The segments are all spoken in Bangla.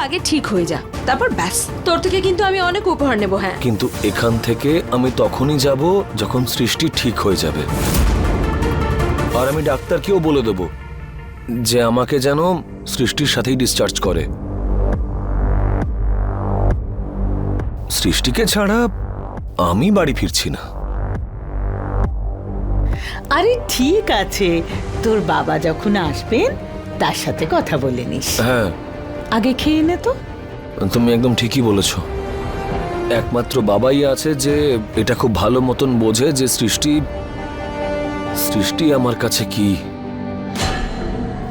আগে ঠিক হয়ে যা। তারপর ব্যাস। তোর থেকে কিন্তু আমি অনেক উপহার নেব হ্যাঁ। কিন্তু এখান থেকে আমি তখনই যাব যখন সৃষ্টি ঠিক হয়ে যাবে। আর আমি ডাক্তারকেও বলে দেব যে আমাকে যেন সৃষ্টির সাথেই ডিসচার্জ করে। সৃষ্টিকে ছাড়া আমি বাড়ি ফিরছি না। আরে ঠিক আছে। তোর বাবা যখন আসবেন তার সাথে কথা বলে নিস। হ্যাঁ। আগে খেয়ে নে তো। তুমি একদম ঠিকই বলেছ। একমাত্র বাবাই আছে যে এটা খুব ভালো মতন বোঝে যে সৃষ্টি সৃষ্টি আমার কাছে কি?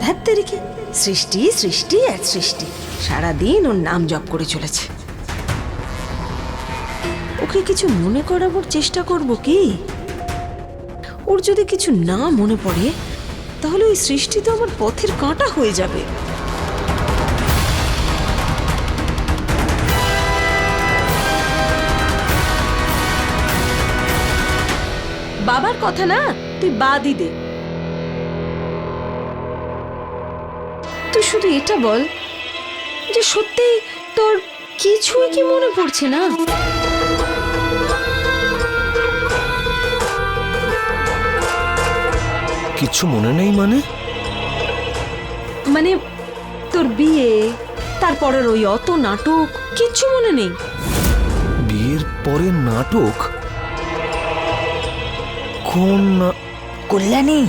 ধ্যাত্তেরিকে সৃষ্টি সৃষ্টি আর সৃষ্টি। সারাদিন ওর নাম জপ করে চলেছে। ওকে কিছু মনে করাবার চেষ্টা করব কি? ওর যদি কিছু না মনে পড়ে তাহলে ওই সৃষ্টি তো আমার পথের কাঁটা হয়ে যাবে। কথা না? তুই বাদই দে। তুই শুধু এটা বল যে সত্যি তোর কিছুই কি মনে পড়ছে না? কিচ্ছু মনে নেই মানে? মানে তোর বিয়ে তারপরের ওই অত নাটক কিচ্ছু মনে নেই? বিয়ের পরে নাটক? কোন না- কল্যাণী?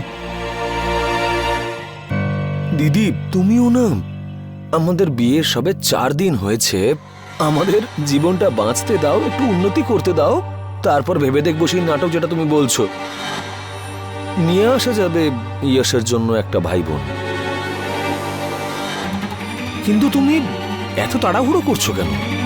দিদি, তুমিও না? আমাদের বিয়ে সবে চার দিন হয়েছে। আমাদের জীবনটা বাঁচতে দাও, একটু উন্নতি করতে দাও। তারপর ভেবে দেখব সেই নাটক যেটা তুমি বলছো। নিয়ে আসা যাবে ইয়াসের জন্য একটা ভাই বোন কিন্তু তুমি এত তাড়াহুড়ো করছ কেন?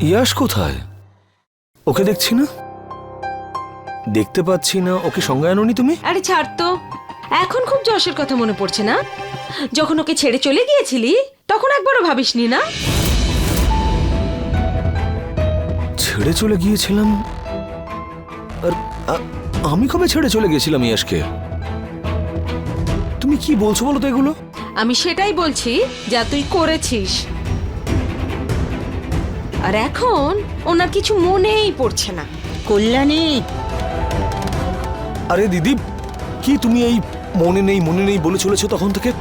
ইয়াস কোথায়? ওকে দেখছি না? দেখতে পাচ্ছি না ওকে সঙ্গে আনোনি তুমি? আরে ছাড় তো। এখন খুব যশের কথা মনে পড়ছে না? যখন ওকে ছেড়ে চলে গিয়েছিলি তখন একবারও ভাবিসনি না? ছেড়ে চলে গিয়েছিলাম? আর আমি কবে ছেড়ে চলে গেছিলাম ইয়াসকে তুমি কি বলছো বলো তো এগুলো? আমি সেটাই বলছি যা তুই করেছিস। আর এখন ওনার কিছু মনেই পড়ছে না। কল্যাণী! আরে দিদি কি তুমি এই মনে নেই মনে নেই বলে চলেছো তখন থেকে?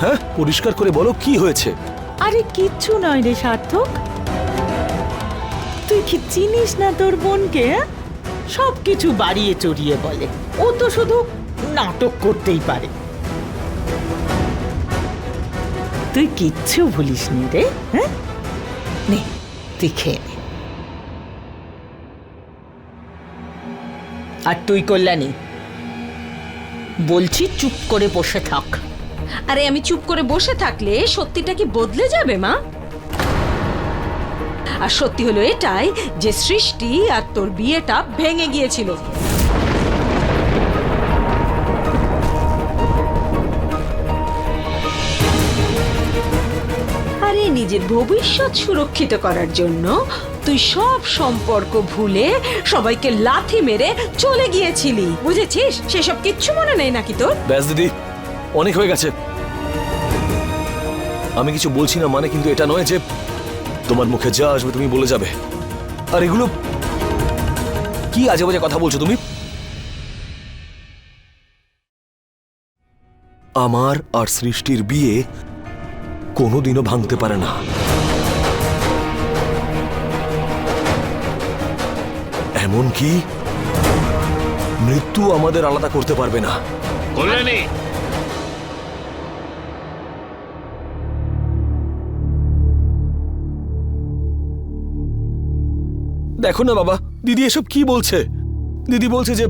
হ্যাঁ পরিষ্কার করে বলো কি হয়েছে? আরে কিচ্ছু নয় রে সার্থক। তুই কি চিনিস না তোর বোনকে সব কিছু বাড়িয়ে চড়িয়ে বলে। ও তো শুধু নাটক করতেই পারে। তুই কিচ্ছু ভুলিস নি রে হ্যাঁ? তুই খেয়ে নে। আর তুই কল্যাণী, বলছি চুপ করে বসে থাক। আরে আমি চুপ করে বসে থাকলে সত্যিটা কি বদলে যাবে, মা? আর সত্যি হলো এটাই যে সৃষ্টি আর তোর বিয়েটা ভেঙে গিয়েছিল। নিজের ভবিষ্যৎ সুরক্ষিত করার জন্য তুই সব সম্পর্ক ভুলে সবাইকে লাথি মেরে চলে গিয়েছিলি। বুঝেছিস? সেসব কিচ্ছু মনে নেই নাকি তোর? ব্যাস দিদি, অনেক হয়ে গেছে। আমি কিছু বলছি না মানে কিন্তু এটা নয় যে তোমার মুখে যা আসবে তুমি বলে যাবে। আর এগুলো কি আজে বাজে কথা বলছো তুমি? আমার আর সৃষ্টির বিয়ে কোনোদিনও ভাঙতে পারে না। এমনকি মৃত্যু আমাদের আলাদা করতে পারবে না। কল্যাণী! দেখো না বাবা দিদি এসব কি বলছে? দিদি বলছে যে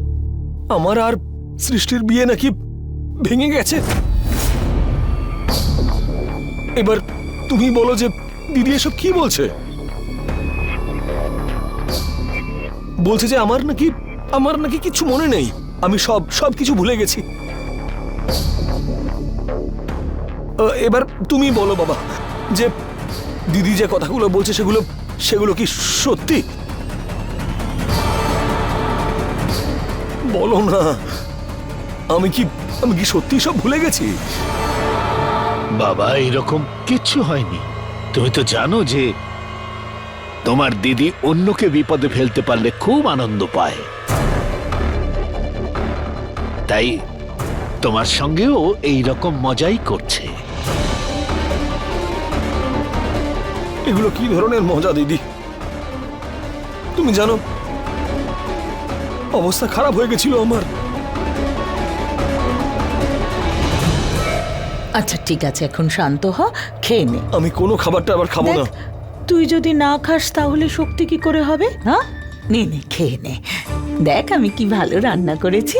আমার আর সৃষ্টির বিয়ে নাকি ভেঙে গেছে। এবার তুমি বলো যে দিদি এসব কি বলছে? বলছে যে আমার নাকি আমার নাকি কিছু মনে নেই। আমি সব সব কিছু ভুলে গেছি। এবার তুমি বলো বাবা, যে দিদি যে কথাগুলো বলছে সেগুলো সেগুলো কি সত্যি? বলো না, আমি কি আমি কি সত্যি সব ভুলে গেছি? বাবা, এরকম কিচ্ছু হয়নি। তুমি তো জানো যে তোমার দিদি অন্যকে বিপদে ফেলতে পারলে খুব আনন্দ পায়। তাই তোমার সঙ্গেও এই রকম মজাই করছে। এগুলো কি ধরনের মজা, দিদি? তুমি জানো, অবস্থা খারাপ হয়ে গেছিল আমার। আচ্ছা ঠিক আছে এখন শান্ত হ খেয়ে নে। আমি কোনো খাবারটা আবার খাব না। দেখ, তুই যদি না খাস তাহলে শক্তি কি করে হবে? হ্যাঁ? নে নে খেয়ে নে। দেখ আমি কি ভালো রান্না করেছি।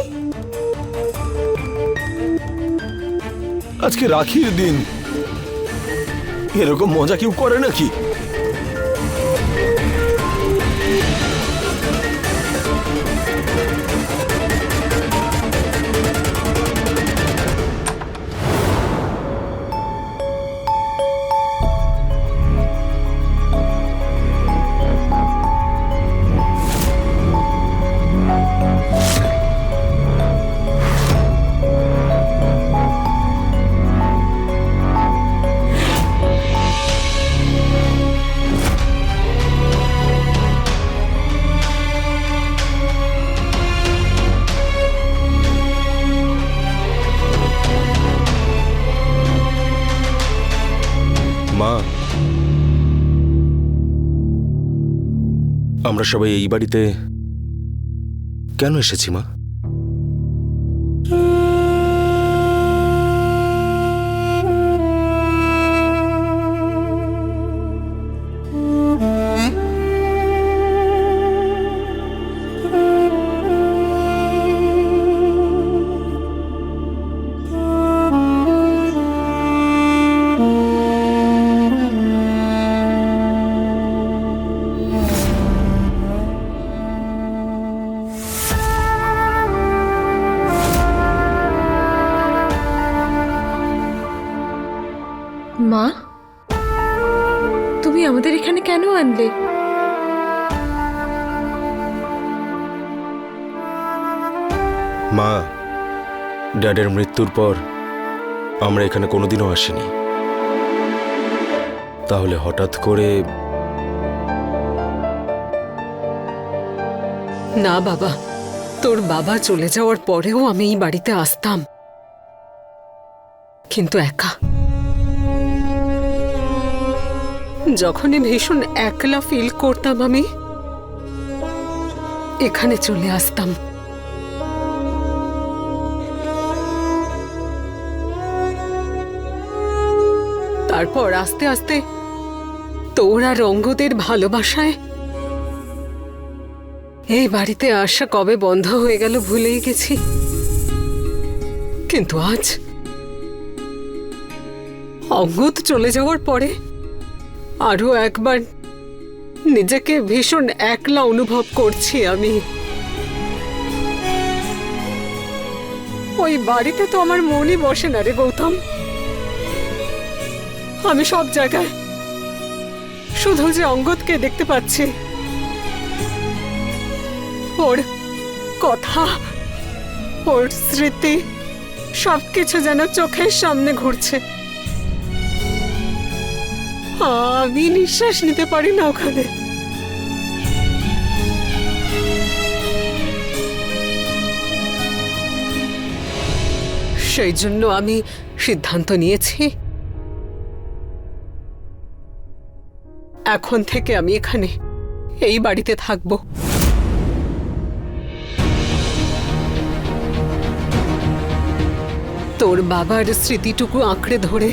আজকে রাখির দিন। এরকম মজা কেউ করে নাকি? মা। আমরা সবাই এই বাড়িতে কেন এসেছি মা? মা তুমি আমাদের এখানে কেন আনলে? মা ড্যাডের মৃত্যুর পর আমরা এখানে কোনোদিনও আসিনি। তাহলে হঠাৎ করে না বাবা তোর বাবা চলে যাওয়ার পরেও আমি এই বাড়িতে আসতাম। কিন্তু একা। যখনই ভীষণ একলা ফিল করতাম আমি, এখানে চলে আসতাম। তারপর আস্তে আস্তে তোর রঙ্গদের ভালোবাসায় এই বাড়িতে আসা কবে বন্ধ হয়ে গেল ভুলেই গেছি। কিন্তু আজ অঙ্গত চলে যাওয়ার পরে আরও একবার নিজেকে ভীষণ একলা অনুভব করছি আমি। ওই বাড়িতে তো আমার মনই বসে না রে গৌতম। আমি সব জায়গায় শুধু যে অঙ্গদকে দেখতে পাচ্ছি। ওর কথা, ওর স্মৃতি, সবকিছু যেন চোখের সামনে ঘুরছে। আমি নিঃশ্বাস নিতে পারি না ওখানে। সেই জন্য আমি সিদ্ধান্ত নিয়েছি। এখন থেকে আমি এখানে এই বাড়িতে থাকব। তোর বাবার স্মৃতিটুকু আঁকড়ে ধরে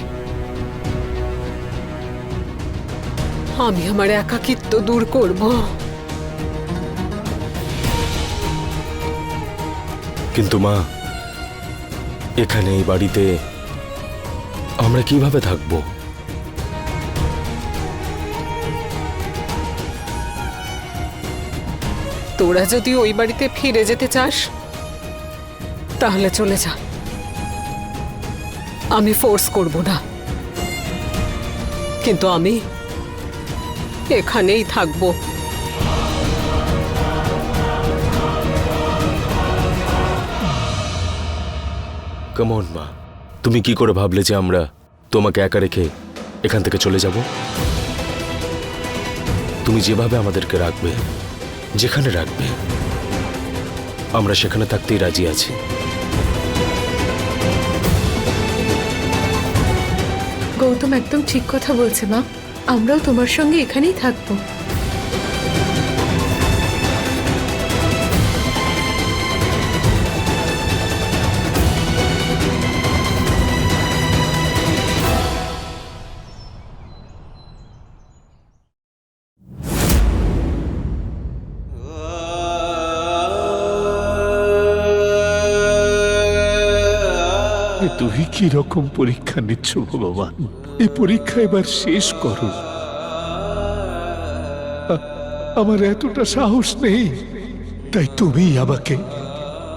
আমি আমার একাকিত্ব দূর করব। কিন্তু মা এখানে এই বাড়িতে আমরা কীভাবে থাকব? তোরা যদি ওই বাড়িতে ফিরে যেতে চাস তাহলে চলে যা। আমি ফোর্স করব না। কিন্তু আমি এখানেই থাকব। কেমন মা। তুমি কি করে ভাবলে যে আমরা তোমাকে একা রেখে এখান থেকে চলে যাব? তুমি যেভাবে আমাদেরকে রাখবে যেখানে রাখবে আমরা সেখানে থাকতেই রাজি আছি। গৌতম একদম ঠিক কথা বলছে মা। আমরাও তোমার সঙ্গে এখানেই থাকব। তুমি কি রকম পরীক্ষা নিচ্ছ ভগবান? এই পরীক্ষা এবার শেষ করো। আমার এতটা সাহস নেই। তাই তুমি আমাকে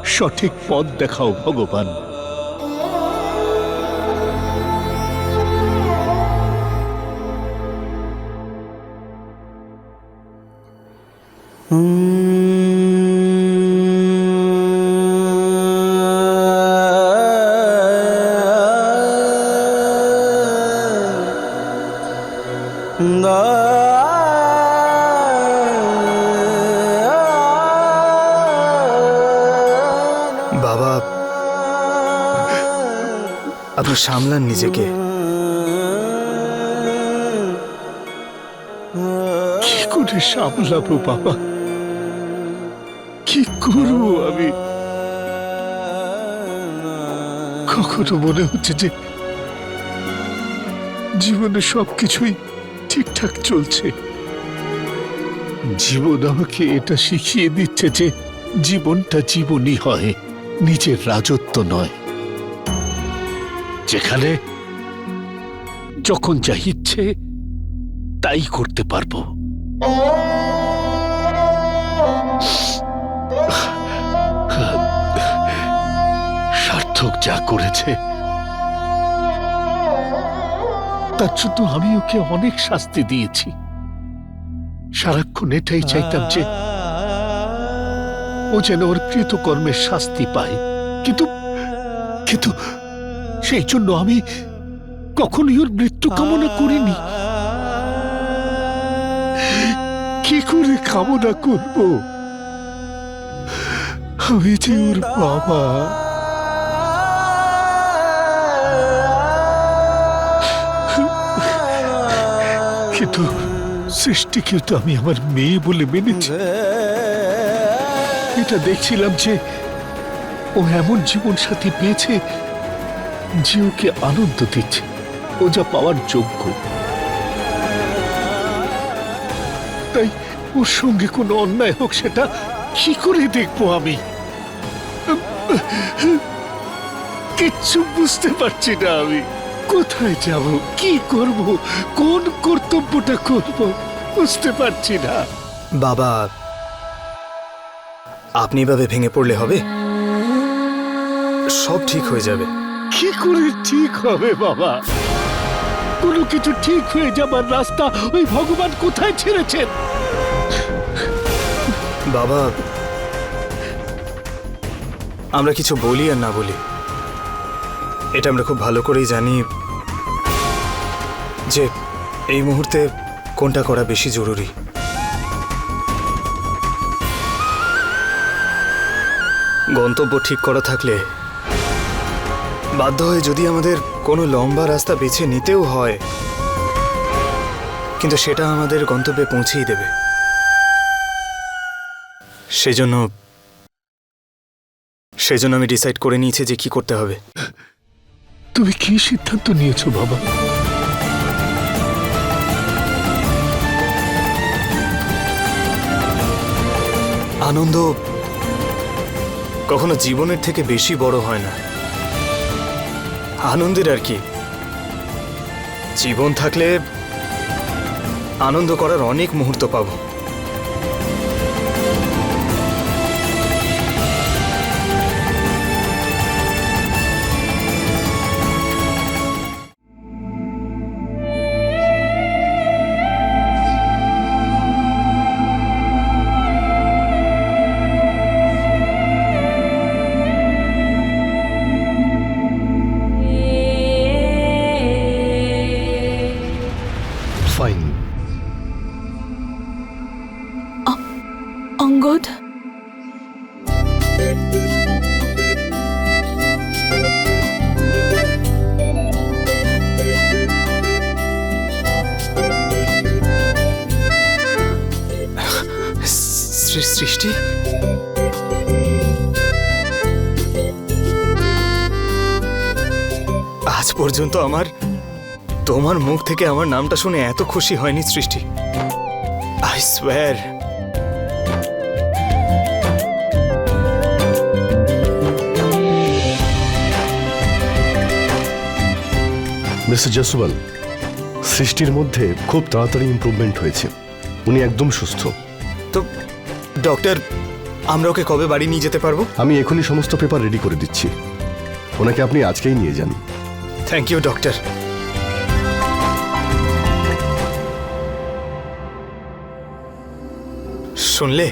সঠিক পথ দেখাও, ভগবান। আপনি সামলান নিজেকে। কি করে সামলাবো বাবা? কি করব আমি? কখনো মনে হচ্ছে যে জীবনে সবকিছুই ঠিকঠাক চলছে। জীবন আমাকে এটা শিখিয়ে দিচ্ছে যে জীবনটা জীবনই হয়, নিজের রাজত্ব নয়। যেখানে যখন যা ইচ্ছে তাই করতে পারব। সার্থক যা করেছে, তার জন্য আমি ওকে অনেক শাস্তি দিয়েছি। সারাক্ষণ এটাই চাইতাম যে ও যেন ওর কৃত কর্মের শাস্তি পায়। কিন্তু কিন্তু সেই জন্য আমি কখনোই ওর মৃত্যু কামনা করিনি। কি করে কামনা করব? আমি যে ওর বাবা। কিন্তু সৃষ্টিকে তো আমি আমার মেয়ে বলে মেনেছি। এটা দেখছিলাম যে ও এমন জীবন সাথী পেয়েছে যে আনন্দ দিচ্ছে। ও যা পাওয়ার যোগ্য। তাই ওর সঙ্গে কোনো অন্যায় হোক সেটা কি করে দেখব আমি? কিচ্ছু বুঝতে পারছি না আমি। কোথায় যাব? কি করব? কোন কর্তব্যটা করব? বুঝতে পারছি না। বাবা, আপনি এভাবে ভেঙে পড়লে হবে? সব ঠিক হয়ে যাবে। কি করে ঠিক হবে, বাবা? কোনো কিছু ঠিক হয়ে যাবার রাস্তা ওই ভগবান কোথায় ছেড়েছেন? বাবা, আমরা কিছু বলি আর না বলি। এটা আমরা খুব ভালো করেই জানি যে এই মুহূর্তে কোনটা করা বেশি জরুরি। গন্তব্য ঠিক করা থাকলে বাধ্য হয়ে যদি আমাদের কোনো লম্বা রাস্তা বেছে নিতেও হয় কিন্তু সেটা আমাদের গন্তব্যে পৌঁছেই দেবে। সেজন্য সেজন্য আমি ডিসাইড করে নিয়েছি যে কি করতে হবে। তুমি কি সিদ্ধান্ত নিয়েছো বাবা? আনন্দ কখনো জীবনের থেকে বেশি বড় হয় না। আনন্দের আর কি। জীবন থাকলে আনন্দ করার অনেক মুহূর্ত পাবো। আজ পর্যন্ত আমার তোমার মুখ থেকে আমার নামটা শুনে এত খুশি হয়নি সৃষ্টি। আই সোয়ার মিস্টার জসওয়াল সৃষ্টির মধ্যে খুব তাড়াতাড়ি ইমপ্রুভমেন্ট হয়েছে। উনি একদম সুস্থ। তো ডক্টর আমরা ওকে কবে বাড়ি নিয়ে যেতে পারব? আমি এখনই সমস্ত পেপার রেডি করে দিচ্ছি। ওনাকে আপনি আজকেই নিয়ে যান। থ্যাংক ইউ ডক্টর শুনলে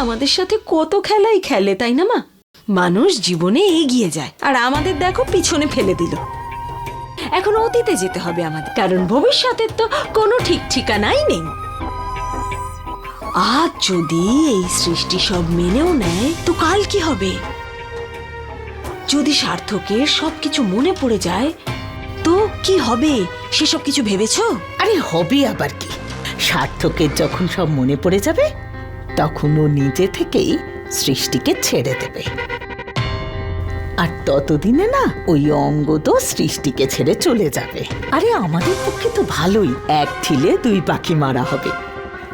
আমাদের সাথে কত খেলাই খেলে, তাই না মা? মানুষ জীবনে এগিয়ে যায়। আর আমাদের দেখো পিছনে ফেলে দিল। এখন অতীতে যেতে হবে আমাদের, কারণ ভবিষ্যতের তো কোনো ঠিক ঠিকানাই নেই। আজ যদি এই সৃষ্টি সব মেনেও নেয়, তো কাল কি হবে? যদি সার্থকের সবকিছু মনে পড়ে যায়, তো কি হবে? সেসব কিছু ভেবেছো? আরে হবে আবার কি? সার্থকের যখন সব মনে পড়ে যাবে তখন ও নিজে থেকেই সৃষ্টিকে ছেড়ে দেবে। আর ততদিনে না, ওই অঙ্গ তো সৃষ্টিকে ছেড়ে চলে যাবে। আরে, আমাদের পক্ষে তো ভালোই। এক ঠিলে দুই পাখি মারা হবে।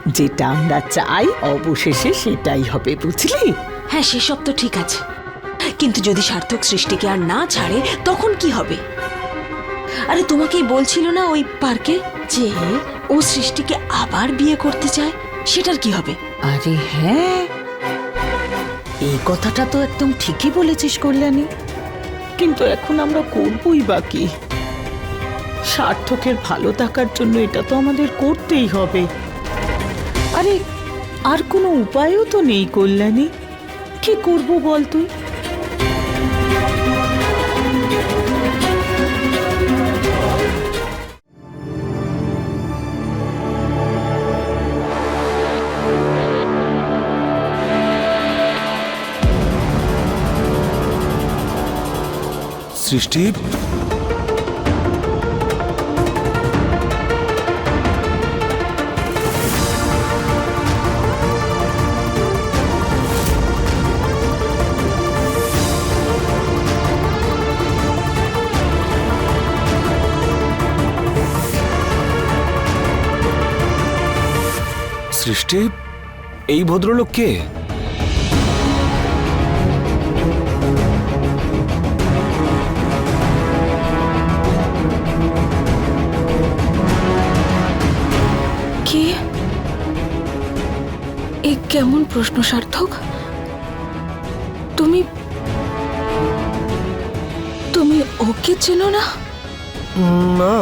যেটা আমরা চাই, অবশেষে সেটাই হবে, বুঝলি? হ্যাঁ সেসব তো ঠিক আছে। কিন্তু যদি সার্থক সৃষ্টিকে আর না ছাড়ে, তখন কি হবে? আরে, তোমাকেই বলছিল না ওই পার্কে যে ও সৃষ্টিকে আবার বিয়ে করতে চায়? সেটার কি হবে? আরে হ্যাঁ। এই কথাটা তো একদম ঠিকই বলেছিস কল্যাণী। কিন্তু এখন আমরা করবই বাকি সার্থকের ভালো থাকার জন্য এটা তো আমাদের করতেই হবে। আরে, আর কোনো উপায়ও তো নেই কল্যাণী। কি করব বল তুই? সৃষ্টি। সৃষ্টি এই ভদ্রলোক কে? কে? এ কেমন প্রশ্ন, সার্থক? তুমি তুমি ওকে চেনো না? না।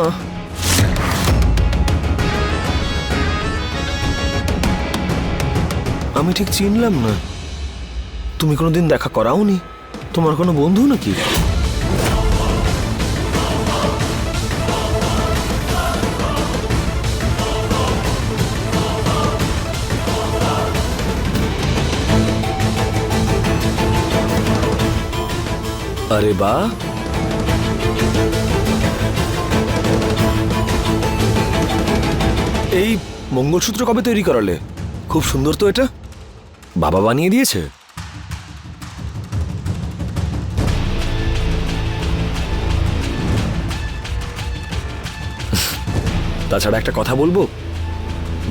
আমি ঠিক চিনলাম না। তুমি কোনোদিন দেখা করাওনি? তোমার কোনো বন্ধু নাকি? আরে বা। এই মঙ্গলসূত্র কবে তৈরি করালে? খুব সুন্দর তো এটা। বাবা বানিয়ে দিয়েছে। তাছাড়া একটা কথা বলব?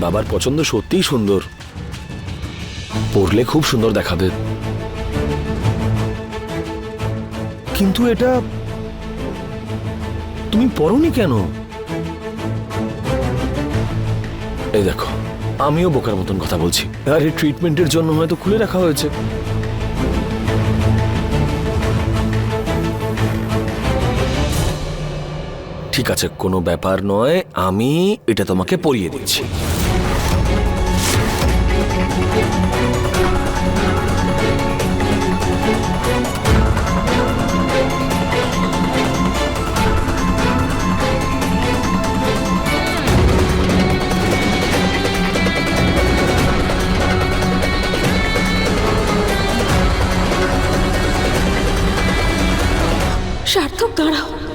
বাবার পছন্দ সত্যিই সুন্দর। পড়লে খুব সুন্দর দেখাবে। কিন্তু এটা তুমি পড়নি কেন? এই দেখো, আমিও বোকার মতন কথা বলছি। আর এই ট্রিটমেন্টের জন্য হয়তো খুলে রাখা হয়েছে। ঠিক আছে, কোনো ব্যাপার নয়। আমি এটা তোমাকে পরিয়ে দিচ্ছি। দাঁড়াও।